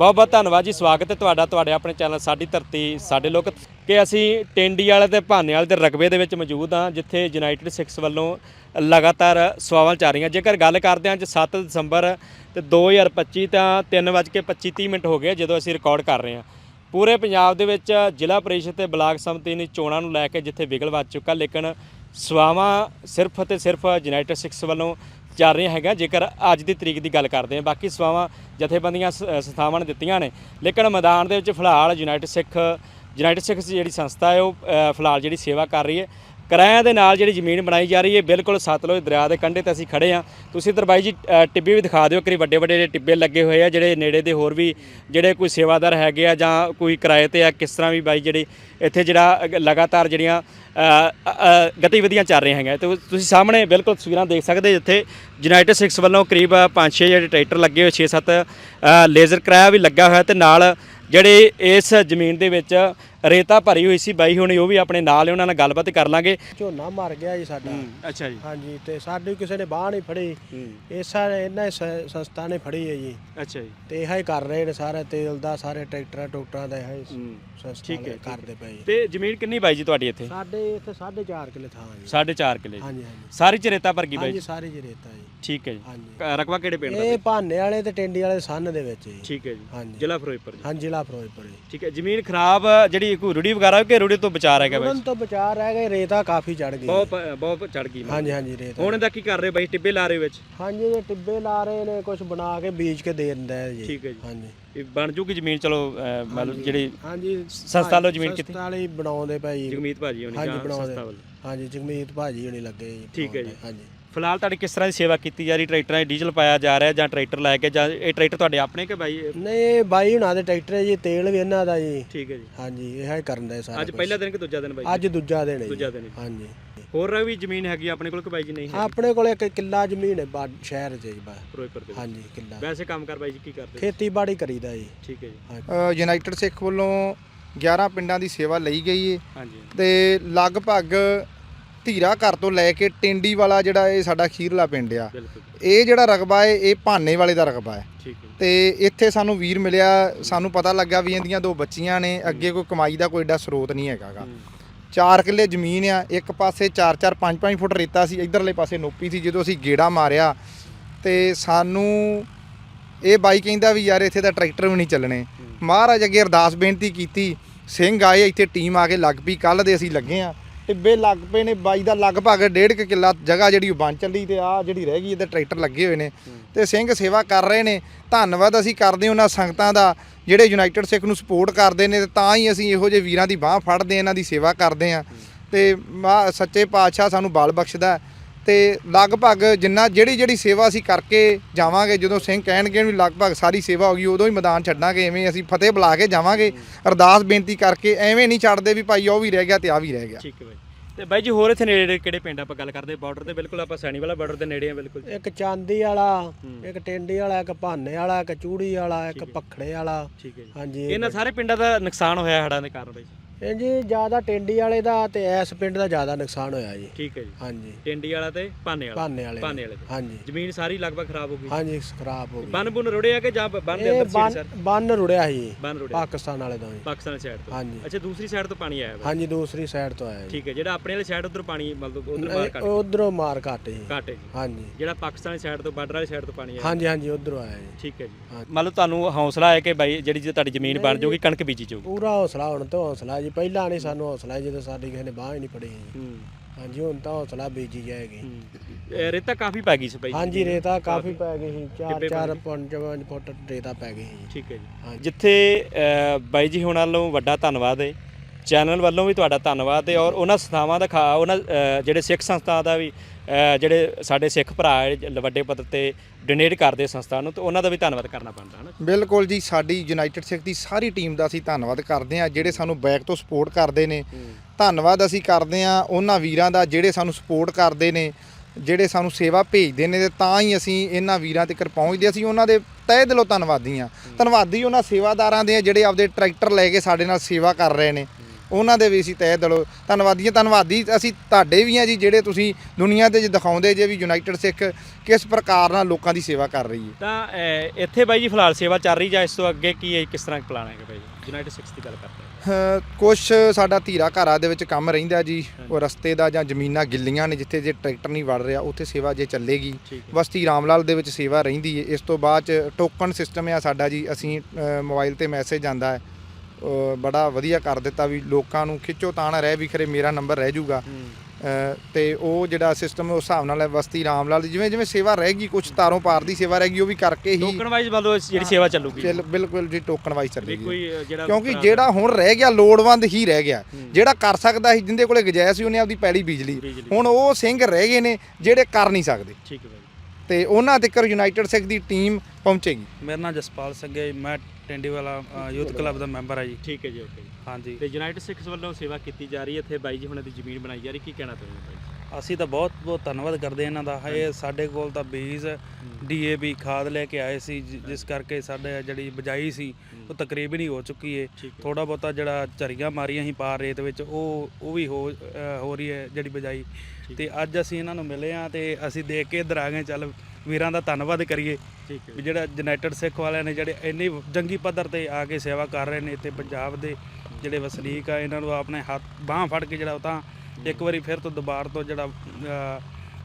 ਬਹੁਤ ਬਹੁਤ ਧੰਨਵਾਦ ਜੀ, ਸਵਾਗਤ ਹੈ ਤੁਹਾਡਾ, ਤੁਹਾਡੇ ਆਪਣੇ ਚੈਨਲ ਸਾਡੀ ਧਰਤੀ, ਸਾਡੇ ਲੋਕ ਕਿ ਅਸੀਂ ਟੈਂਡੀ ਵਾਲੇ ਤੇ ਭਾਨੇ ਵਾਲੇ ਦੇ ਰਕਬੇ ਦੇ ਵਿੱਚ ਮੌਜੂਦ ਹਾਂ, ਜਿੱਥੇ ਯੂਨਾਈਟਿਡ ਸਿਕਸ ਵੱਲੋਂ ਲਗਾਤਾਰ ਸਵਾਵਾਂ ਚੱਲ ਰਹੀਆਂ। ਜੇਕਰ ਗੱਲ ਕਰਦੇ ਹਾਂ ਅੱਜ 7 ਦਸੰਬਰ ਤੇ 2025 ਤਾਂ 3:25 ਮਿੰਟ ਹੋ ਗਏ ਜਦੋਂ ਅਸੀਂ ਰਿਕਾਰਡ ਕਰ ਰਹੇ ਹਾਂ। ਪੂਰੇ ਪੰਜਾਬ ਦੇ ਵਿੱਚ ਜ਼ਿਲ੍ਹਾ ਪਰਿਸ਼ਦ ਤੇ ਬਲਾਕ ਸਮਿਤੀ ਦੀ ਚੋਣਾਂ ਨੂੰ ਲੈ ਕੇ ਜਿੱਥੇ ਵਿਗਲ ਵੱਜ ਚੁੱਕਾ, ਲੇਕਿਨ ਸਵਾਵਾਂ ਸਿਰਫ ਤੇ ਸਿਰਫ ਯੂਨਾਈਟਿਡ ਸਿਕਸ ਵੱਲੋਂ ਚੱਲ ਰਹੀਆਂ ਹੈਗਾ ਜੇਕਰ ਅੱਜ ਦੀ ਤਰੀਕ ਦੀ ਗੱਲ ਕਰਦੇ ਹਾਂ। ਬਾਕੀ ਸਵਾਵਾਂ, ਜਥੇਬੰਦੀਆਂ ਸੰਸਥਾਵਾਂ ਨੇ ਦਿੱਤੀਆਂ ਨੇ। ਲੇਕਿਨ ਮੈਦਾਨ ਦੇ ਵਿੱਚ ਫਿਲਹਾਲ ਯੂਨਾਈਟਿਡ ਸਿੱਖ ਯੂਨਾਈਟਿਡ ਸਿੱਖ ਜਿਹੜੀ ਸੰਸਥਾ ਹੈ, ਉਹ ਫਿਲਹਾਲ ਜਿਹੜੀ ਸੇਵਾ ਕਰ ਰਹੀ ਹੈ। ਕਿਰਾਇਆਂ ਦੇ ਨਾਲ ਜਿਹੜੀ ਜ਼ਮੀਨ ਬਣਾਈ ਜਾ ਰਹੀ ਹੈ, ਬਿਲਕੁਲ ਸਤਲੁਜ ਦਰਿਆ ਦੇ ਕੰਢੇ ਤੇ ਅਸੀਂ ਖੜੇ ਆ ਤੁਸੀਂ ਇੱਧਰ ਬਾਈ ਜੀ ਟਿੱਬੇ ਵੀ ਦਿਖਾ ਦਿਓ ਕਿ ਵੱਡੇ ਵੱਡੇ ਜਿਹੜੇ ਟਿੱਬੇ ਲੱਗੇ ਹੋਏ ਆ, ਜਿਹੜੇ ਨੇੜੇ ਦੇ ਹੋਰ ਵੀ ਜਿਹੜੇ ਕੋਈ ਸੇਵਾਦਾਰ ਹੈਗੇ ਆ ਜਾਂ ਕੋਈ ਕਿਰਾਏ ਤੇ ਆ, ਕਿਸ ਤਰ੍ਹਾਂ ਵੀ ਬਾਈ ਜਿਹੜੀ ਇੱਥੇ ਜਿਹੜਾ ਅਗ- ਲਗਾਤਾਰ ਜਿਹੜੀਆਂ ਗਤੀਵਿਧੀਆਂ ਚੱਲ ਰਹੀਆਂ ਹੈਗੀਆਂ। ਤੇ ਤੁਸੀਂ ਸਾਹਮਣੇ ਬਿਲਕੁਲ ਤਸਵੀਰਾਂ ਦੇਖ ਸਕਦੇ ਜਿੱਥੇ ਯੂਨਾਈਟਿਡ ਸਿਕਸ ਵੱਲੋਂ ਕਰੀਬ 5-6 ਜਿਹੜੇ ਟਰੈਕਟਰ ਲੱਗੇ ਹੋਏ 6-7 ਲੇਜ਼ਰ ਕਿਰਾਇਆ ਵੀ ਲੱਗਾ ਹੋਇਆ ਤੇ ਨਾਲ ਜਿਹੜੇ ਇਸ ਜ਼ਮੀਨ ਦੇ ਵਿੱਚ ਰੇਤਾ ਭਰੀ ਹੋਈ ਸੀ ਬਾਈ ਹੁਣੇ ਉਹ ਵੀ ਆਪਣੇ ਨਾਲ ਹੀ ਉਹਨਾਂ ਨਾਲ ਗੱਲਬਾਤ ਕਰ ਲਾਂਗੇ। ਝੋਨਾ ਮਰ ਗਿਆ ਜੀ ਸਾਡਾ। ਅੱਛਾ ਜੀ। ਹਾਂਜੀ ਤੇ ਸਾਡੀ ਕਿਸੇ ਨੇ ਬਾਹ ਨਹੀਂ ਫੜੀ। ਇਸਾ ਇਹਨਾਂ ਹੀ ਸ- ਸੰਸਥਾ ਨੇ ਫੜੀ ਹੈ ਜੀ। ਅੱਛਾ ਜੀ। ਤੇ ਇਹ ਹੀ ਕਰ ਰਹੇ ਨੇ ਸਾਰੇ ਤੇਲ ਦਾ ਸਾਰੇ ਟਰੈਕਟਰਾਂ ਟੋਕਟਰਾਂ ਦਾ ਇਹ ਹੀ ਸੰਸਥਾ ਠੀਕ ਹੈ, ਠੀਕ। ਹੈ। ਕਰਦੇ ਪਏ ਜੀ। ਤੇ ਜ਼ਮੀਨ ਕਿੰਨੀ ਬਾਈ ਜੀ ਤੁਹਾਡੀ ਇੱਥੇ? ਸਾਡੇ ਇੱਥੇ 4.5 ਕਿੱਲੇ ਥਾਂ ਜੀ। 4.5 ਕਿੱਲੇ। ਹਾਂਜੀ ਹਾਂਜੀ। ਸਾਰੀ ਚ ਰੇਤਾ ਭਰ ਗਈ ਬਾਈ ਹਾਂਜੀ ਜੀ? ਸਾਰੀ ਜੀ ਰੇਤਾ ਜੀ। ਠੀਕ ਹੈ ਜੀ। ਹਾਂਜੀ। ਕ- ਰਕਬਾ ਕਿਹੜੇ ਪਿੰਡ ਦਾ ਇਹ ਭਾਨੇ ਵਾਲੇ ਤੇ ਟੈਂਡੀ ਵਾਲੇ ਸੰਨ ਦੇ ਵਿੱਚ ਜੀ। ਠੀਕ ਹੈ ਜੀ। ਹਾਂਜੀ। ਜ਼ਿਲ੍ਹਾ ਫਿਰੋਜ਼ਪੁਰ ਜੀ। ਹਾਂਜੀ ਜ਼ਿਲ੍ਹਾ ਫਿਰੋਜ਼ਪੁਰ ਜੀ। ਠੀਕ ਹੈ ਜ਼ਮੀਨ ਖਰਾਬ ਜਿਹੜੀ ਕੋਈ ਰੁੜੀ ਵਗੈਰਾ ਕਿ ਰੁੜੀ ਤੋਂ ਬਚਾ ਰਹਿ ਗਿਆ ਬਾਈ ਉਹਨਾਂ ਤੋਂ ਬਚਾ ਰਹਿ ਗਏ ਰੇਤਾ ਕਾਫੀ ਚੜ ਗਈ। ਬਹੁਤ ਪ- ਬਹੁਤ ਚੜ ਗਈ। ਹਾਂਜੀ ਹਾਂਜੀ ਰੇਤਾ। ਹੁਣ ਇਹਦਾ ਕੀ ਕਰ ਰਹੇ ਬਾਈ? ਟਿੱਬੇ ਲਾ ਰਹੇ ਵਿੱਚ? ਹਾਂਜੀ ਇਹ ਟਿੱਬੇ ਲਾ ਰਹੇ ਨੇ ਕੁਝ ਬਣਾ ਕੇ ਬੀਜ ਕੇ ਦੇ ਦਿੰਦਾ ਹੈ ਜੀ। ਠੀਕ ਹੈ ਜੀ। ਹਾਂਜੀ। ਇਹ ਬਣ ਜੂਗੀ ਜ਼ਮੀਨ? ਚਲੋ ਅਹ, ਮਤਲਬ ਜਿਹੜੀ ਹਾਂਜੀ ਸੰਸਥਾ ਵੱਲੋਂ ਜ਼ਮੀਨ ਕਿੱਥੇ? ਸੰਸਥਾ ਵਾਲੀ ਬਣਾਉਂਦੇ ਜੀ ਜਗਮੀਤ ਭਾਜੀ ਹੋਣੀ ਹਾਂਜੀ ਜਾਂ ਬਣਾਉਂਦੇ। ਸੰਸਥਾ ਵੱਲੋਂ। ਹਾਂਜੀ ਜਗਮੀਤ ਭਾਜੀ ਹੁਣੀ ਲੱਗੇ ਜੀ ਠੀਕ ਹੈ ਜੀ। ਹਾਂਜੀ। ਫਿਲਹਾਲ ਤੁਹਾਡੀ ਕਿਸ ਤਰ੍ਹਾਂ ਦੀ ਸੇਵਾ ਕੀਤੀ ਜਾ ਰਹੀ? ਟਰੈਕਟਰਾਂ 'ਚ ਡੀਜ਼ਲ ਪਾਇਆ ਜਾ ਰਿਹਾ ਜਾਂ ਟਰੈਕਟਰ ਲੈ ਕੇ ਜਾਂ ਇਹ ਟਰੈਕਟਰ ਤੁਹਾਡੇ ਆਪਣੇ ਕਿ ਬਾਈ ਨਹੀਂ ਇਹ ਬਾਈ ਹੁਣਾਂ ਦੇ ਟਰੈਕਟਰ ਹੈ ਜੀ ਤੇਲ ਵੀ ਇਹਨਾਂ ਦਾ ਜੀ। ਠੀਕ ਹੈ ਜੀ। ਹਾਂਜੀ ਇਹ ਹੀ ਕਰਨ ਦਾ ਸਾਰਾ ਅੱਜ। ਪਹਿਲਾ ਦਿਨ ਕਿ ਦੂਜਾ ਦਿਨ ਬਾਈ? ਅੱਜ ਦੂਜਾ ਦਿਨ ਹੈ ਜੀ। ਦੂਜਾ ਦਿਨ ਹੈ। ਹਾਂਜੀ। ਹੋਰ ਵੀ ਜ਼ਮੀਨ ਹੈਗੀ ਆ ਆਪਣੇ ਕੋਲ ਕਿ ਬਾਈ ਜੀ ਨਹੀਂ ਹੈ ਆਪਣੇ ਕੋਲ ਇੱਕ ਕਿੱਲਾ ਜ਼ਮੀਨ ਹੈ ਬਾ- ਸ਼ਹਿਰ 'ਚ ਜੀ ਬਾ। ਫਿਰੋਜ਼ਪੁਰ ਦੇ ਵਿੱਚ। ਹਾਂਜੀ ਕਿੱਲਾ। ਵੈਸੇ ਕੰਮ ਕਰ ਬਾਈ ਜੀ ਕੀ ਕਰਦੇ? ਖੇਤੀਬਾੜੀ ਕਰੀਦਾ ਜੀ। ਠੀਕ ਹੈ ਜੀ। ਹਾਂਜੀ। ਅ, ਯੂਨਾਈਟਿਡ ਸਿੱਖ ਵੱਲੋਂ 11 ਪਿੰਡਾਂ ਦੀ ਸੇਵਾ ਲਈ ਗਈ ਏ। ਹਾਂਜੀ। ਤੇ ਲਗਭਗ ਧੀਰਾ ਘਰ ਤੋਂ ਲੈ ਕੇ ਟਿੰਡੀ ਵਾਲਾ ਜਿਹੜਾ ਇਹ ਸਾਡਾ ਖੀਰਲਾ ਪਿੰਡ ਆ। ਇਹ ਜਿਹੜਾ ਰਕਬਾ ਏ ਇਹ ਭਾਨੇ ਵਾਲੇ ਦਾ ਰਕਬਾ ਹੈ। ਹੈ ਤੇ ਇੱਥੇ ਸਾਨੂੰ ਵੀਰ ਮਿਲਿਆ ਸਾਨੂੰ ਪਤਾ ਲੱਗਾ ਵੀ ਇਹਦੀਆਂ ਦੋ ਬੱਚੀਆਂ ਨੇ ਅੱਗੇ ਕੋਈ ਕਮਾਈ ਦਾ ਕੋਈ ਏਡਾ ਸਰੋਤ ਨਹੀਂ ਹੈਗਾਗਾ ਹੂੰ। 4 ਕਿੱਲੇ ਜ਼ਮੀਨ ਆ ਇੱਕ ਪਾਸੇ 4-4 5-5 ਫੁੱਟ ਰੇਤਾ ਸੀ ਇਧਰਲੇ ਪਾਸੇ ਨੋਪੀ ਸੀ ਜਦੋਂ ਅਸੀਂ ਗੇੜਾ ਮਾਰਿਆ। ਤੇ ਸਾਨੂੰ ਇਹ ਬਾਈ ਕਹਿੰਦਾ ਵੀ ਯਾਰ ਇੱਥੇ ਤਾਂ ਟਰੈਕਟਰ ਵੀ ਨਹੀਂ ਚੱਲਣੇ। ਮਹਾਰਾਜ ਅੱਗੇ ਅਰਦਾਸ ਬੇਨਤੀ ਕੀਤੀ ਸਿੰਘ ਆਏ ਇੱਥੇ ਟੀਮ ਆ ਕੇ ਲੱਗ ਪਈ ਕੱਲ ਦੇ ਅਸੀਂ ਲੱਗੇ ਆ। ਟਿੱਬੇ ਲੱਗ ਪਏ ਨੇ ਬਾਈ ਦਾ ਲਗਭਗ ਡੇਢ ਕੁ ਕਿੱਲਾ ਜਗ੍ਹਾ ਜਿਹੜੀ ਉਹ ਬਣ ਚੱਲੀ ਤੇ ਆ ਜਿਹੜੀ ਰਹਿ ਗਈ ਇਹਦੇ ਟਰੈਕਟਰ ਲੱਗੇ ਹੋਏ ਨੇ। ਤੇ ਸਿੰਘ ਸੇਵਾ ਕਰ ਰਹੇ ਨੇ। ਧੰਨਵਾਦ ਅਸੀਂ ਕਰਦੇ ਉਹਨਾਂ ਸੰਗਤਾਂ ਦਾ ਜਿਹੜੇ ਯੂਨਾਈਟਿਡ ਸਿੱਖ ਨੂੰ ਸਪੋਰਟ ਕਰਦੇ ਨੇ ਤੇ ਤਾਂ ਹੀ ਅਸੀਂ ਇਹੋ ਜਿਹੇ ਵੀਰਾਂ ਦੀ ਬਾਹ ਫੜਦੇ ਹਾਂ, ਇਹਨਾਂ ਦੀ ਸੇਵਾ ਕਰਦੇ ਆ ਤੇ ਮਾ- ਸੱਚੇ ਪਾਤਸ਼ਾਹ ਸਾਨੂੰ ਬਲ ਬਖਸ਼ਦਾ ਤੇ ਲਗਭਗ ਜਿੰਨਾ ਜਿਹੜੀ ਜਿਹੜੀ ਸੇਵਾ ਅਸੀਂ ਕਰਕੇ ਜਾਵਾਂਗੇ ਜਦੋਂ ਸਿੰਘ ਕਹਿਣਗੇ ਵੀ ਲਗਭਗ ਸਾਰੀ ਸੇਵਾ ਹੋ ਗਈ ਉਦੋਂ ਹੀ ਮੈਦਾਨ ਛੱਡਾਂਗੇ ਐਵੇਂ ਅਸੀਂ ਫਤਿਹ ਬੁਲਾ ਕੇ ਜਾਵਾਂਗੇ। ਅਰਦਾਸ ਬੇਨਤੀ ਕਰਕੇ ਐਵੇਂ ਨਹੀਂ ਛੱਡਦੇ ਵੀ ਭਾਈ ਉਹ ਵੀ ਰਹਿ ਗਿਆ ਤੇ ਆ ਵੀ ਰਹਿ ਗਿਆ। ਠੀਕ ਹੈ ਬਾਈ। ਤੇ ਬਾਈ ਜੀ ਹੋਰ ਇੱਥੇ ਨੇੜੇ ਕਿਹੜੇ ਪਿੰਡ ਆਪਾਂ ਗੱਲ ਕਰਦੇ ਬਾਰਡਰ ਤੇ ਬਿਲਕੁਲ ਆਪਾਂ ਸੈਣੀ ਵਾਲਾ ਬਾਰਡਰ ਦੇ ਨੇੜੇ ਆ ਬਿਲਕੁਲ। ਇੱਕ ਚਾਂਦੀ ਵਾਲਾ ਇੱਕ ਟੈਂਡੀ ਵਾਲਾ ਇੱਕ ਭਾਨੇ ਵਾਲਾ ਇੱਕ ਚੂੜੀ ਵਾਲਾ ਇੱਕ ਪਖੜੇ ਵਾਲਾ। ਠੀਕ ਹੈ ਜੀ। ਹਾਂਜੀ। ਇਹਨਾਂ ਸਾਰੇ ਪਿੰਡਾਂ ਦਾ ਨੁਕਸਾਨ ਹੋਇਆ ਹੜਾਂ ਦੇ ਕਾਰਨ ਬਾਈ ਜੀ। ਇਹ ਜੀ ਜ਼ਿਆਦਾ ਟੈਂਡੀ ਵਾਲੇ ਦਾ ਤੇ ਇਸ ਪਿੰਡ ਦਾ ਜ਼ਿਆਦਾ ਨੁਕਸਾਨ ਹੋਇਆ ਜੀ। ਠੀਕ ਹੈ ਜੀ। ਹਾਂਜੀ। ਟਿੰਡੀ ਵਾਲਾ ਤੇ ਭਾਨੇ ਵਾਲਾ? ਭਾਨੇ ਵਾਲੇ। ਭਾਨੇ ਵਾਲੇ ਦੇ। ਹਾਂਜੀ। ਜ਼ਮੀਨ ਸਾਰੀ ਲਗਭਗ ਖਰਾਬ ਹੋ ਗਈ? ਹਾਂਜੀ ਖਰਾਬ ਹੋ ਗਈ। ਬੰਨ ਬੁਨ ਰੁੜਿਆ ਕਿ ਜਾਂ ਬੰਨ ਦੇ ਇਹ ਅੰਦਰ ਸੀ ਬੰਨ ਸਰ? ਬੰਨ ਰੁੜਿਆ ਸੀ। ਬੰਨ ਰੁੜਿਆ। ਪਾਕਿਸਤਾਨ ਵਾਲੇ ਤੋਂ ਜੀ। ਪਾਕਿਸਤਾਨ ਸਾਈਡ ਤੋਂ? ਹਾਂਜੀ। ਅੱਛਾ ਦੂਸਰੀ ਸਾਈਡ ਤੋਂ ਪਾਣੀ ਆਇਆ ਵਾ। ਹਾਂਜੀ ਦੂਸਰੀ ਸਾਈਡ ਤੋਂ ਆਇਆ ਜੀ। ਠੀਕ ਹੈ ਜਿਹੜਾ ਆਪਣੇ ਵਾਲੀ ਸਾਈਡ ਉਧਰ ਪਾਣੀ ਮਤਲਬ ਉਧਰ ਮਾਰ ਕੱਟ ਉਧਰੋਂ ਮਾਰ ਘੱਟ ਜੀ। ਘੱਟ ਜੀ। ਹਾਂਜੀ। ਜਿਹੜਾ ਪਾਕਿਸਤਾਨੀ ਸਾਈਡ ਤੋਂ ਬਾਰਡਰ ਵਾਲੀ ਸਾਈਡ ਤੋਂ ਪਾਣੀ ਆਇਆ। ਹਾਂਜੀ ਹਾਂਜੀ ਉਧਰੋਂ ਆਇਆ ਜੀ। ਠੀਕ ਹੈ ਜੀ। ਮੰਨ ਲਓ ਤੁਹਾਨੂੰ ਹੌਸਲਾ ਹੈ ਕਿ ਬਾਈ ਜਿਹੜੀ ਜੇ ਤੁਹਾਡੀ ਜ਼ਮੀਨ ਬਣ ਜਾਊਗੀ ਕਣਕ ਬੀਜੀ ਜਾਊਗੀ? ਪੂਰਾ ਹੌਸਲਾ ਹੁਣ ਤੋਂ ਹੌਸਲਾ ਜੀ ਪਹਿਲਾਂ ਨਹੀਂ ਸਾਨੂੰ ਹੌਸਲਾ ਜਦੋਂ ਸਾਡੀ ਕਿਸੇ ਨੇ ਬਾਹ ਹੀ ਨਹੀਂ ਫੜੀ ਜੀ। ਹਾਂਜੀ ਹੁਣ ਤਾਂ ਹੌਸਲਾ ਬੀਜੀ ਜਾਏਗੀ। ਇਹ ਰੇਤਾ ਕਾਫੀ ਪੈ ਗਈ ਸੀ ਬਾਈ ਹਾਂਜੀ ਰੇਤਾ ਕਾਫੀ ਪੈ ਗਈ ਸੀ ਟਿੱਬੇ 4 ਬਣ 4 5 5 ਫੁੱਟ ਰੇਤਾ ਪੈ ਗਈ ਸੀ। ਠੀਕ ਹੈ ਜੀ। ਹਾਂਜੀ। ਜਿੱਥੇ ਅ, ਬਾਈ ਜੀ ਹੁਣਾਂ ਵੱਲੋਂ ਵੱਡਾ ਧੰਨਵਾਦ ਹੈ। ਚੈਨਲ ਵੱਲੋਂ ਵੀ ਤੁਹਾਡਾ ਧੰਨਵਾਦ ਹੈ ਔਰ ਉਹਨਾਂ ਸੰਸਥਾਵਾਂ ਦਾ ਖਾ ਉਹਨਾਂ ਜਿਹੜੇ ਸਿੱਖ ਸੰਸਥਾ ਦਾ ਵੀ ਜਿਹੜੇ ਸਾਡੇ ਸਿੱਖ ਭਰਾ ਵੱਡੇ ਪੱਧਰ ਤੇ ਡੋਨੇਟ ਕਰਦੇ ਸੰਸਥਾ ਨੂੰ ਤੇ ਉਹਨਾਂ ਦਾ ਵੀ ਧੰਨਵਾਦ ਕਰਨਾ ਪੈਂਦਾ ਹੈ ਨਾ ਬਿਲਕੁਲ ਜੀ ਸਾਡੀ ਯੂਨਾਈਟਿਡ ਸਿੱਖ ਦੀ ਸਾਰੀ ਟੀਮ ਦਾ ਅਸੀਂ ਧੰਨਵਾਦ ਕਰਦੇ ਹਾਂ ਜਿਹੜੇ ਸਾਨੂੰ ਬੈਕ ਤੋਂ ਸਪੋਰਟ ਕਰਦੇ ਨੇ। ਧੰਨਵਾਦ ਅਸੀਂ ਕਰਦੇ ਹਾਂ ਉਹਨਾਂ ਵੀਰਾਂ ਦਾ ਜਿਹੜੇ ਸਾਨੂੰ ਸਪੋਰਟ ਕਰਦੇ ਨੇ ਜਿਹੜੇ ਸਾਨੂੰ ਸੇਵਾ ਭੇਜਦੇ ਨੇ ਤੇ ਤਾਂ ਹੀ ਅਸੀਂ ਇਹਨਾਂ ਵੀਰਾਂ ਤੱਕ ਪਹੁੰਚਦੇ ਅਸੀਂ ਉਹਨਾਂ ਦੇ ਤਹਿ ਦਿਲੋਂ ਧੰਨਵਾਦੀ ਹਾਂ। ਧੰਨਵਾਦੀ ਉਹਨਾਂ ਸੇਵਾਦਾਰਾਂ ਦੇ ਜਿਹੜੇ ਆਪਦੇ ਟਰੈਕਟਰ ਲੈ ਕੇ ਸਾਡੇ ਨਾਲ ਸੇਵਾ ਕਰ ਰਹੇ ਨੇ। ਉਹਨਾਂ ਦੇ ਵੀ ਅਸੀਂ ਤਹਿ ਦਿਲੋਂ ਧੰਨਵਾਦੀ ਹਾਂ। ਧੰਨਵਾਦੀ ਅਸੀਂ ਤੁਹਾਡੇ ਵੀ ਆ ਜੀ ਜਿਹੜੇ ਤੁਸੀਂ ਦੁਨੀਆ ਤੇ ਦਿਖਾਉਂਦੇ ਜੇ ਵੀ ਯੂਨਾਈਟਿਡ ਸਿੱਖ ਕਿਸ ਪ੍ਰਕਾਰ ਨਾਲ ਲੋਕਾਂ ਦੀ ਸੇਵਾ ਕਰ ਰਹੀ ਹੈ। ਤਾਂ ਇੱਥੇ ਬਾਈ ਜੀ ਫਿਲਹਾਲ ਸੇਵਾ ਚੱਲ ਰਹੀ ਜਾਂ ਇਸ ਤੋਂ ਅੱਗੇ ਕੀ ਹੈ ਕਿਸ ਤਰ੍ਹਾਂ ਪਲਾਨ ਹੈਗਾ ਬਾਈ ਯੂਨਾਈਟਿਡ 6 ਦੀ ਗੱਲ ਕਰਦੇ ਕੁਛ ਸਾਡਾ ਧੀਰਾ ਘਰਾਂ ਦੇ ਵਿੱਚ ਕੰਮ ਰਹਿੰਦਾ ਜੀ ਉਹ ਰਸਤੇ ਦਾ ਜਾਂ ਜ਼ਮੀਨਾਂ ਗਿੱਲੀਆਂ ਨੇ ਜਿੱਥੇ ਜੇ ਟਰੈਕਟਰ ਨਹੀਂ ਵੜ ਰਿਹਾ ਉੱਥੇ ਸੇਵਾ ਜੇ ਚੱਲੇਗੀ। ਬਸਤੀ ਰਾਮਲਾਲ ਦੇ ਵਿੱਚ ਸੇਵਾ ਰਹਿੰਦੀ ਹੈ। ਇਸ ਤੋਂ ਬਾਅਦ ਚ ਟੋਕਨ ਸਿਸਟਮ ਆ ਸਾਡਾ ਜੀ ਅਸੀਂ ਮੋਬਾਈਲ ਤੇ ਮੈਸੇਜ ਆਂਦਾ ਹੈ। ਬੜਾ ਵਧੀਆ ਕਰ ਦਿੱਤਾ ਵੀ ਲੋਕਾਂ ਨੂੰ ਖਿੱਚੋ ਤਾਂ ਨਾ ਰਹਿ ਵੀ ਖਰੇ ਮੇਰਾ ਨੰਬਰ ਰਹਿ ਜਾਊਗਾ। ਤੇ ਉਹ ਜਿਹੜਾ ਸਿਸਟਮ ਉਸ ਹਿਸਾਬ ਨਾਲ ਹੈ ਬਸਤੀ ਰਾਮਲਾਲ ਦੀ। ਜਿਵੇਂ ਜਿਵੇਂ ਸੇਵਾ ਰਹੇਗੀ ਕੁਝ ਤਾਰੋਂ ਪਾਰ ਦੀ ਸੇਵਾ ਰਹੇਗੀ ਉਹ ਵੀ ਕਰਕੇ ਹੀ ਟੋਕਨ ਵਾਈਜ਼ ਵੱਲੋਂ ਜਿਹੜੀ ਸੇਵਾ ਚੱਲੂਗੀ। ਚੱਲ ਬਿਲਕੁਲ ਜੀ ਟੋਕਨ ਵਾਈਜ਼ ਚੱਲੇਗੀ। ਕਿਉਂਕਿ ਜਿਹੜਾ ਹੁਣ ਰਹਿ ਗਿਆ ਲੋੜਵੰਦ ਹੀ ਰਹਿ ਗਿਆ। ਜਿਹੜਾ ਕਰ ਸਕਦਾ ਸੀ ਜਿੰਦੇ ਕੋਲੇ ਗਜਾਇਸ਼ ਸੀ ਉਹਨੇ ਆਪਦੀ ਪੈਲੀ ਬੀਜ ਲਈ। ਬੀਜ ਲਈ। ਹੁਣ ਉਹ ਸਿੰਘ ਰਹਿ ਗਏ ਨੇ ਜਿਹੜੇ ਕਰ ਨਹੀਂ ਸਕਦੇ। ਠੀਕ ਹੈ ਤੇ ਉਹਨਾਂ ਤੱਕ ਯੂਨਾਈਟਿਡ ਸਿੱਖ ਦੀ ਟੀਮ ਪਹੁੰਚੇਗੀ। ਮੇਰਾ ਨਾਮ ਜਸਪਾਲ ਸਿੰਘ ਹੈ ਜੀ, ਮੈਂ ਟੈਂਡੀ ਵਾਲਾ ਯੂਥ ਕਲੱਬ ਦਾ ਮੈਂਬਰ ਆ ਜੀ। ਠੀਕ ਹੈ ਜੀ ਓਕੇ ਹਾਂਜੀ। ਤੇ ਯੂਨਾਈਟਿਡ ਸਿੱਖਸ ਵੱਲੋਂ ਸੇਵਾ ਕੀਤੀ ਜਾ ਰਹੀ ਹੈ ਇੱਥੇ ਬਾਈ ਜੀ ਹੁਣਾਂ ਦੀ ਜ਼ਮੀਨ ਬਣਾਈ ਜਾ ਰਹੀ ਕੀ ਕਹਿਣਾ ਚਾਹੁੰਦੇ ਬਾਈ ਅਸੀਂ ਤਾਂ ਬਹੁਤ ਬਹੁਤ ਧੰਨਵਾਦ ਕਰਦੇ ਇਹਨਾਂ ਦਾ। ਇਹ ਸਾਡੇ ਕੋਲ ਤਾਂ ਬੀਜ ਡੀਏਬੀ ਖਾਦ ਲੈ ਕੇ ਆਏ ਸੀ ਜਿ- ਜਿਸ ਕਰਕੇ ਸਾਡੇ ਜਿਹੜੀ ਬਜਾਈ ਸੀ ਉਹ ਤਕਰੀਬਨ ਹੀ ਹੋ ਚੁੱਕੀ ਹੈ ਠੀਕ ਹੈ। ਥੋੜਾ ਬਹੁਤਾ ਜਿਹੜਾ ਝਰੀਆਂ ਮਾਰੀਆਂ ਸੀ ਪਾਰ ਰੇਤ ਵਿੱਚ ਉਹ ਉਹ ਵੀ ਹੋ ਅ, ਹੋ ਰਹੀ ਹੈ ਜਿਹੜੀ ਬਜਾਈ। ਤੇ ਅੱਜ ਅਸੀਂ ਇਹਨਾਂ ਨੂੰ ਮਿਲੇ ਆ ਤੇ ਅਸੀਂ ਦੇਖ ਕੇ ਇੱਧਰ ਆ ਗਏ ਚੱਲ ਵੀਰਾਂ ਦਾ ਧੰਨਵਾਦ ਕਰੀਏ। ਠੀਕ ਵੀ ਜਿਹੜਾ ਯੂਨਾਈਟਿਡ ਸਿੱਖ ਵਾਲਿਆਂ ਨੇ ਜਿਹੜੇ ਇੰਨੀ ਜੰਗੀ ਪੱਧਰ ਤੇ ਆ ਕੇ ਸੇਵਾ ਕਰ ਰਹੇ ਨੇ ਇੱਥੇ ਪੰਜਾਬ ਦੇ ਜਿਹੜੇ ਵਸਨੀਕ ਆ ਇਹਨਾਂ ਨੂੰ ਆਪਣੇ ਹੱਥ ਬਾਹ ਫੜ ਕੇ ਜਿਹੜਾ ਉਹ ਤਾਂ ਇੱਕ ਵਾਰੀ ਫਿਰ ਤੋਂ ਦੁਬਾਰ ਤੋਂ ਜਿਹੜਾ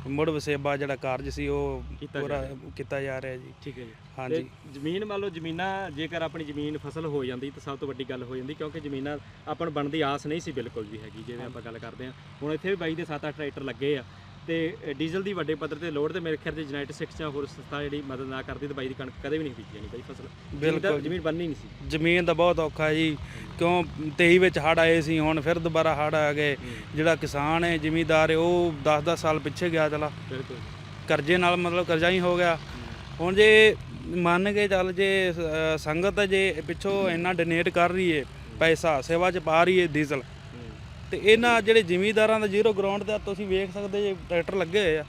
ਮੁੜ ਵਸੇਬਾ ਜਿਹੜਾ ਕਾਰਜ ਸੀ ਉਹ ਕੀਤਾ ਪੂਰਾ। ਕੀਤਾ ਜਾ ਰਿਹਾ ਜੀ। ਠੀਕ ਹੈ ਜੀ। ਹਾਂਜੀ। ਜ਼ਮੀਨ ਮੰਨ ਲਓ ਜ਼ਮੀਨਾਂ ਜੇਕਰ ਆਪਣੀ ਜ਼ਮੀਨ ਫਸਲ ਹੋ ਜਾਂਦੀ ਤਾਂ ਸਭ ਤੋਂ ਵੱਡੀ ਗੱਲ ਹੋ ਜਾਂਦੀ ਕਿਉਂਕਿ ਜ਼ਮੀਨਾਂ ਆਪਾਂ ਨੂੰ ਬਣਨ ਦੀ ਆਸ ਨਹੀਂ ਸੀ ਬਿਲਕੁਲ ਵੀ ਹੈਗੀ ਜਿਵੇਂ ਆਪਾਂ ਗੱਲ ਕਰਦੇ ਹਾਂ। ਹੁਣ ਇੱਥੇ ਵੀ ਬਾਈ ਦੇ 7-8 ਟਰੈਕਟਰ ਲੱਗੇ ਆ। ਤੇ ਡੀਜ਼ਲ ਦੀ ਵੱਡੇ ਪੱਧਰ ਤੇ ਲੋਡ ਤੇ ਮੇਰੇ ਖਿਆਲ ਤੇ ਸਿੱਖ ਜਾਂ ਹੋਰ ਸੰਸਥਾ ਜਿਹੜੀ ਮਦਦ ਨਾ ਕਰਦੀ ਤਾਂ ਬਾਈ ਦੀ ਕਣਕ ਕਦੇ ਵੀ ਨਹੀਂ ਬੀਜੀ ਜਾਣੀ ਬਾਈ ਫਸਲ। ਬਿਲਕੁਲ। ਜ਼ਮੀਨ ਬਣਨੀ ਨਹੀਂ ਸੀ। ਜ਼ਮੀਨ ਦਾ ਬਹੁਤ ਔਖਾ ਜੀ। ਕਿਉਂ? 23 ਵਿੱਚ ਹੜ ਆਏ ਸੀ ਹੁਣ ਫਿਰ ਦੁਬਾਰਾ ਹੜ ਆ ਗਏ। ਜਿਹੜਾ ਕਿਸਾਨ ਹੈ ਜ਼ਿਮੀਂਦਾਰ ਹੈ ਉਹ 10-10 ਸਾਲ ਪਿੱਛੇ ਗਿਆ ਚਲਾ। ਬਿਲਕੁਲ। ਕਰਜ਼ੇ ਨਾਲ ਮਤਲਬ ਕਰਜ਼ਾ ਹੀ ਹੋ ਗਿਆ। ਹੁਣ ਜੇ ਮੰਨ ਕੇ ਚੱਲ ਜੇ ਸੰਗਤ ਜੇ ਪਿੱਛੋਂ ਇੰਨਾ ਡੋਨੇਟ ਕਰ ਰਹੀ ਹੈ। ਪੈਸਾ ਸੇਵਾ ਚ ਪਾ ਰਹੀ ਹੈ ਡੀਜ਼ਲ ਤੇ ਇਹਨਾਂ ਜਿਹੜੇ ਜ਼ਿਮੀਂਦਾਰਾਂ ਦਾ ਜ਼ੀਰੋ ਗਰਾਊਂਡ ਤੇ ਤੁਸੀਂ ਵੇਖ ਸਕਦੇ ਜੇ ਟਰੈਕਟਰ ਲੱਗੇ ਹੋਏ ਆ।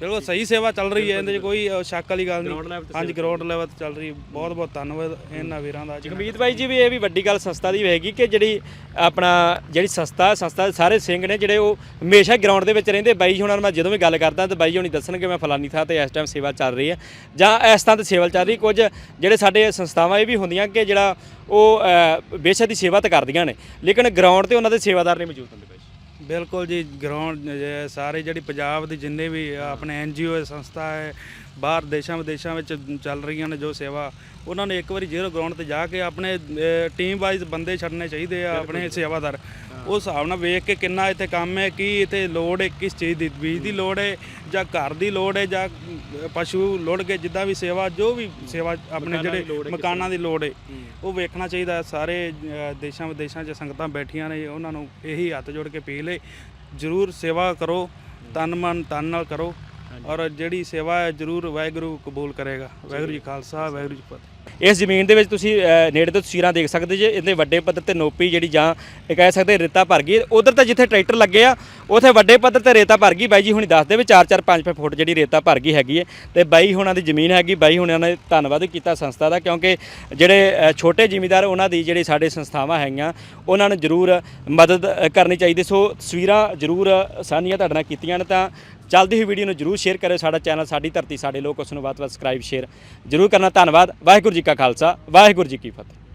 ਬਿਲਕੁਲ ਸਹੀ ਸੇਵਾ ਚੱਲ ਰਹੀ ਹੈ ਇਹਦੇ 'ਚ ਕੋਈ ਅ, ਸ਼ੱਕ ਵਾਲੀ ਗੱਲ Ground level ਨਹੀਂ ਤੇ ਹਾਂਜੀ ਗਰਾਊਂਡ ਲੈਵਲ ਤੇ ਚੱਲ ਰਹੀ ਬਹੁਤ ਬਹੁਤ ਧੰਨਵਾਦ ਇਹਨਾਂ ਵੀਰਾਂ ਦਾ ਜੀ ਜਗਮੀਤ ਬਾਈ ਜੀ ਵੀ ਇਹ ਵੀ ਵੱਡੀ ਗੱਲ ਸੰਸਥਾ ਦੀ ਹੋਏਗੀ ਕਿ ਜਿਹੜੀ ਆਪਣਾ ਜਿਹੜੀ ਸੰਸਥਾ ਸੰਸਥਾ ਦੇ ਸਾਰੇ ਸਿੰਘ ਨੇ ਜਿਹੜੇ ਉਹ ਹਮੇਸ਼ਾ ਗਰਾਊਂਡ ਦੇ ਵਿੱਚ ਰਹਿੰਦੇ। ਬਾਈ ਜੀ ਹੁਣਾਂ ਨਾਲ ਮੈਂ ਜਦੋਂ ਵੀ ਗੱਲ ਕਰਦਾ ਤਾਂ ਬਾਈ ਜੀ ਹੁਣੀ ਦੱਸਣਗੇ ਮੈਂ ਫਲਾਨੀ ਥਾਂ ਤੇ ਇਸ ਟਾਈਮ ਸੇਵਾ ਚੱਲ ਰਹੀ ਹੈ। ਜਾਂ ਇਸ ਥਾਂ ਤੇ ਸੇਵਾ ਚੱਲ ਰਹੀ ਕੁਝ ਜਿਹੜੇ ਸਾਡੇ ਸੰਸਥਾਵਾਂ ਇਹ ਵੀ ਹੁੰਦੀਆਂ ਕਿ ਜਿਹੜਾ ਉਹ ਅ, ਬੇਸ਼ੱਕ ਦੀ ਸੇਵਾ ਤਾਂ ਕਰਦੀਆਂ ਨੇ ਲੇਕਿਨ ਗਰਾਊਂਡ ਤੇ ਉਹਨਾਂ ਦੇ ਸੇਵਾਦਾਰ ਨਹੀਂ ਮੌਜੂਦ ਹੁੰਦੇ ਬਾਈ। ਬਿਲਕੁਲ ਜੀ ਗਰਾਊਂਡ ਸਾਰੇ ਜਿਹੜੀ ਪੰਜਾਬ ਦੇ ਜਿੰਨੇ ਵੀ ਆਪਣੇ ਐਨਜੀਓ ਸੰਸਥਾ ਹੈ ਬਾਹਰ ਦੇਸ਼ਾਂ ਵਿਦੇਸ਼ਾਂ ਵਿੱਚ ਚੱਲ ਰਹੀਆਂ ਨੇ ਜੋ ਸੇਵਾ ਉਹਨਾਂ ਨੇ ਇੱਕ ਵਾਰੀ ਜ਼ੀਰੋ ਗਰਾਊਂਡ ਤੇ ਜਾ ਕੇ ਆਪਣੇ ਟੀਮ ਵਾਈਜ਼ ਬੰਦੇ ਛੱਡਣੇ ਚਾਹੀਦੇ ਆ ਆਪਣੇ ਸੇਵਾਦਾਰ। ਉਸ ਹਿਸਾਬ ਨਾਲ ਵੇਖ ਕੇ ਕਿੰਨਾ ਇੱਥੇ ਕੰਮ ਹੈ ਕੀ ਇੱਥੇ ਲੋੜ ਹੈ ਕਿਸ ਚੀਜ਼ ਦੀ ਬੀਜ ਦੀ ਲੋੜ ਹੈ ਜਾਂ ਘਰ ਦੀ ਲੋੜ ਹੈ ਜਾਂ ਪਸ਼ੂ ਲੋੜ ਕੇ ਜਿੱਦਾਂ ਵੀ ਸੇਵਾ ਜੋ ਵੀ ਸੇਵਾ ਆਪਣੇ ਜਿਹੜੇ ਮਕਾਨਾਂ ਦੀ ਲੋੜ ਹੈ ਉਹ ਵੇਖਣਾ ਚਾਹੀਦਾ। ਸਾਰੇ ਦੇਸ਼ਾਂ ਵਿਦੇਸ਼ਾਂ 'ਚ ਸੰਗਤਾਂ ਬੈਠੀਆਂ ਨੇ ਉਹਨਾਂ ਨੂੰ ਇਹੀ ਹੱਥ ਜੋੜ ਕੇ ਅਪੀਲ ਹੈ ਜਰੂਰ ਸੇਵਾ ਕਰੋ ਤਨ ਮਨ ਤਨ ਨਾਲ ਕਰੋ ਔਰ ਜਿਹੜੀ ਸੇਵਾ ਹੈ ਜਰੂਰ ਵਾਹਿਗੁਰੂ ਕਬੂਲ ਕਰੇਗਾ। ਵਾਹਿਗੁਰੂ ਜੀ ਖਾਲਸਾ ਵਾਹਿਗੁਰੂ ਜੀ ਫਤਿਹ। ਇਸ ਜ਼ਮੀਨ ਦੇ ਵਿੱਚ ਤੁਸੀਂ ਨੇੜੇ ਤੋਂ ਤਸਵੀਰਾਂ ਦੇਖ ਸਕਦੇ ਜੇ, ਇਹਦੇ ਵੱਡੇ ਪੱਧਰ ਤੇ ਨੋਪੀ ਜਿਹੜੀ ਜਾਂ ਇਹ ਕਹਿ ਸਕਦੇ ਰੇਤਾ ਭਰ ਗਈ। ਉਧਰ ਤਾਂ ਜਿੱਥੇ ਟਰੈਕਟਰ ਲੱਗੇ ਆ, ਉਥੇ ਵੱਡੇ ਪੱਧਰ ਤੇ ਰੇਤਾ ਭਰ ਗਈ। ਬਾਈ ਜੀ ਹੁਣੀ ਦੱਸਦੇ ਵੀ 4-4 5-5 ਫੁੱਟ ਜਿਹੜੀ ਰੇਤਾ ਭਰ ਗਈ ਹੈਗੀ ਹੈ ਤੇ ਬਾਈ ਹੁਣਾਂ ਦੀ ਜ਼ਮੀਨ ਹੈਗੀ। ਬਾਈ ਹੁਣਾਂ ਨੇ ਧੰਨਵਾਦ ਕੀਤਾ ਸੰਸਥਾ ਦਾ, ਕਿਉਂਕਿ ਜਿਹੜੇ ਛੋਟੇ ਜ਼ਿਮੀਂਦਾਰ ਉਹਨਾਂ ਦੀ ਜਿਹੜੀ ਸਾਡੇ ਸੰਸਥਾਵਾਂ ਹੈਗੀਆਂ, ਉਹਨਾਂ ਨੂੰ ਜ਼ਰੂਰ ਮਦਦ ਕਰਨੀ ਚਾਹੀਦੀ। ਸੋ ਤਸਵੀਰਾਂ ਜ਼ਰੂਰ ਸਾਂਝੀਆਂ ਤੁਹਾਡੇ ਨਾਲ ਕੀਤੀਆਂ ਨੇ ਤਾਂ ਚੱਲਦੀ ਹੋਈ ਵੀਡੀਓ ਨੂੰ ਜਰੂਰ ਸ਼ੇਅਰ ਕਰਿਓ, ਸਾਡਾ ਚੈਨਲ ਸਾਡੀ ਧਰਤੀ, ਸਾਡੇ ਲੋਕ ਉਸ ਨੂੰ ਵੱਧ ਤੋਂ ਵੱਧ ਸਬਸਕ੍ਰਾਈਬ ਸ਼ੇਅਰ ਜਰੂਰ ਕਰਨਾ। ਧੰਨਵਾਦ, ਵਾਹਿਗੁਰੂ ਜੀ ਕਾ ਖਾਲਸਾ, ਵਾਹਿਗੁਰੂ ਜੀ ਕੀ ਫਤਿਹ।